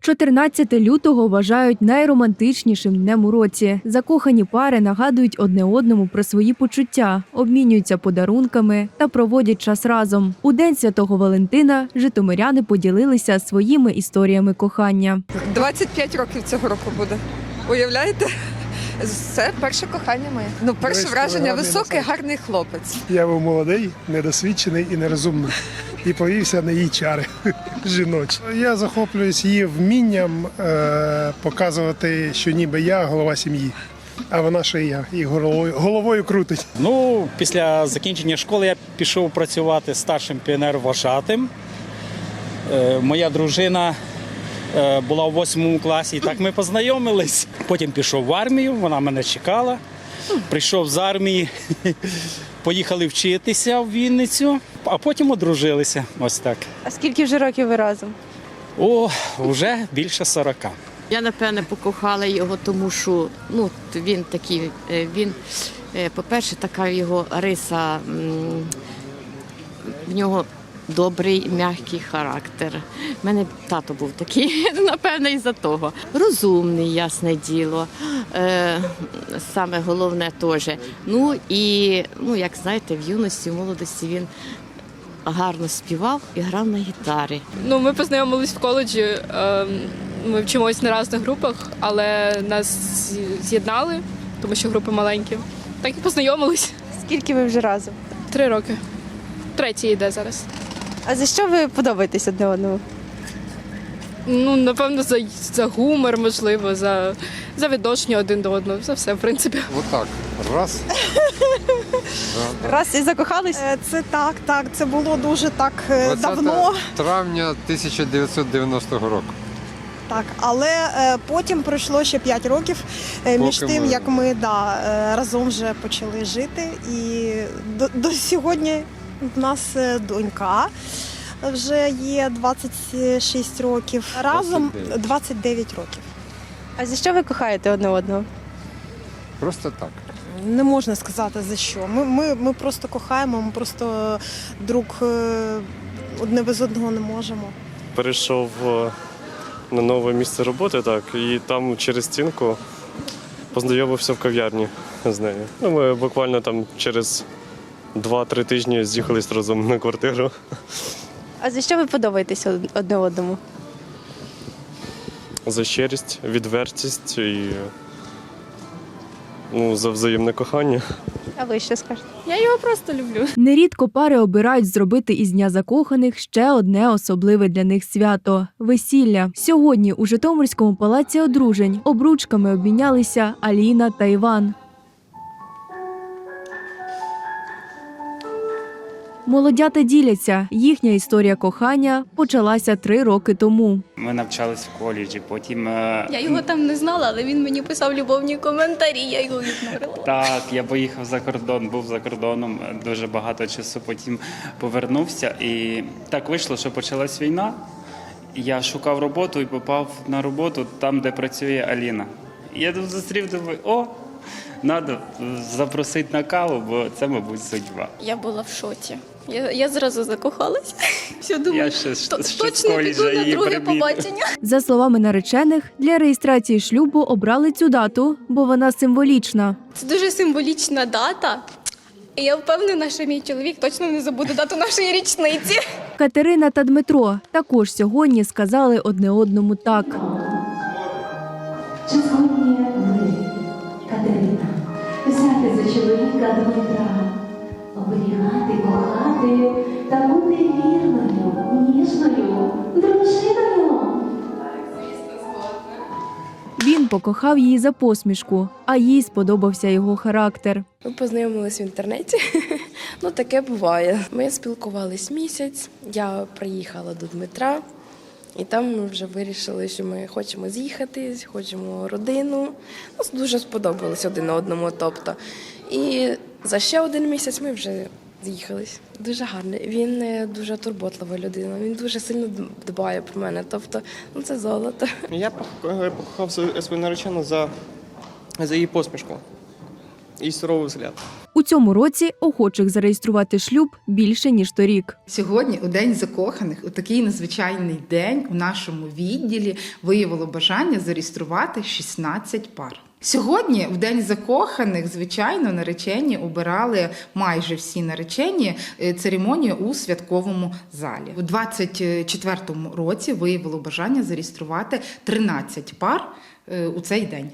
14 лютого вважають найромантичнішим днем у році. Закохані пари нагадують одне одному про свої почуття, обмінюються подарунками та проводять час разом. У день святого Валентина житомиряни поділилися своїми історіями кохання. 25 років цього року буде. Уявляєте? Це перше кохання моє. Ну, перше враження високий, гарний хлопець. Я був молодий, недосвідчений і нерозумний. І повівся на її чари жіночі. Я захоплююсь її вмінням е, показувати, що ніби я голова сім'ї, а вона ще й я. І головою, головою крутить. Ну, після закінчення школи я пішов працювати старшим піонер-вожатим. Е, Моя дружина е, була в восьмому класі, і так ми познайомились. Потім пішов в армію, вона мене чекала. Прийшов з армії, поїхали вчитися в Вінницю, а потім одружилися. Ось так. А скільки вже років ви разом? О, вже більше 40. Я напевне покохала його, тому що ну він такий. е, Він, е, по-перше, така його риса. В нього добрий, м'який характер. У мене тато був такий, напевне, із-за того. Розумний, ясне діло. Е, саме головне теж. Ну і ну, як знаєте, в юності, в молодості він гарно співав і грав на гітарі. Ну, ми познайомились в коледжі. ем, Ми вчимось на різних групах, але нас з'єднали, тому що групи маленькі. Так і познайомились. Скільки ви вже разом? Три роки. Третій йде зараз. А за що ви подобаєтесь одне одному? Ну, напевно, за, за гумор, можливо, за, за відношення один до одного. За все, в принципі. Вот так. Раз. Раз і закохались? Е, Це так, так. Це було дуже так е, 20 давно. травня 1990 року. Так, але е, потім пройшло ще 5 років е, між Поки тим, ми- як ми да, е, разом вже почали жити. І до, до сьогодні в нас е, донька. Вже є 26 років. Разом 29. 29 років. А за що ви кохаєте одне одного? Просто так. Не можна сказати за що. Ми, ми, ми просто кохаємо, ми просто друг е, одне без одного не можемо. перейшов е, на нове місце роботи, так, і там через стінку познайомився в кав'ярні з нею. Ну, ми буквально там через 2-3 тижні з'їхались разом на квартиру. А за що ви подобаєтесь од- одне одному? За щирість, відвертість і ну, за взаємне кохання. А ви що скажете? Я його просто люблю. Нерідко пари обирають зробити із дня закоханих ще одне особливе для них свято весілля. Сьогодні у Житомирському палаці одружень обручками обмінялися Аліна та Іван. Молодята діляться. Їхня історія кохання почалася три роки тому. Ми навчались в коледжі, потім. е, Я його там не знала, але він мені писав любовні коментарі, я його ігнорила. Так, я поїхав за кордон, був за кордоном е, дуже багато часу. Потім повернувся, і так вийшло, що почалась війна. Я шукав роботу і попав на роботу там, де працює Аліна. Я тут зустрів, думаю, о, треба запросити на каву, бо це, мабуть, судьба. Я була в шоці. Я, я зразу закохалась. Все думаю, Я ще, то- ще точно піду на друге примітив. побачення. За словами наречених, для реєстрації шлюбу обрали цю дату, бо вона символічна. Це дуже символічна дата. І я впевнена, що мій чоловік точно не забуде дату нашої річниці. Катерина та Дмитро також сьогодні сказали одне одному так. Чи згодні ви, Катерина, взяти за чоловіка Дмитра, оберігати, кохати та бути вірною, ніжною дружиною? Він покохав її за посмішку, а їй сподобався його характер. Ми познайомились в інтернеті. Ну, таке буває. Ми спілкувались місяць. Я приїхала до Дмитра, і там ми вже вирішили, що ми хочемо з'їхати, хочемо родину. Нас дуже сподобалось один одному. Тобто. І за ще один місяць ми вже з'їхались. Дуже гарний. Він е, дуже турботлива людина. Він дуже сильно дбає про мене. Тобто, ну це золото. Я покохав свою наречену за, за її посмішку і суровий взгляд. У У цьому році охочих зареєструвати шлюб більше ніж торік. Сьогодні, у День закоханих, у такий незвичайний день у нашому відділі виявило бажання зареєструвати 16 пар. Сьогодні, в День закоханих, звичайно, наречені обирали майже всі наречені е, церемонію у святковому залі. У 24-му році виявило бажання зареєструвати 13 пар е, у цей день.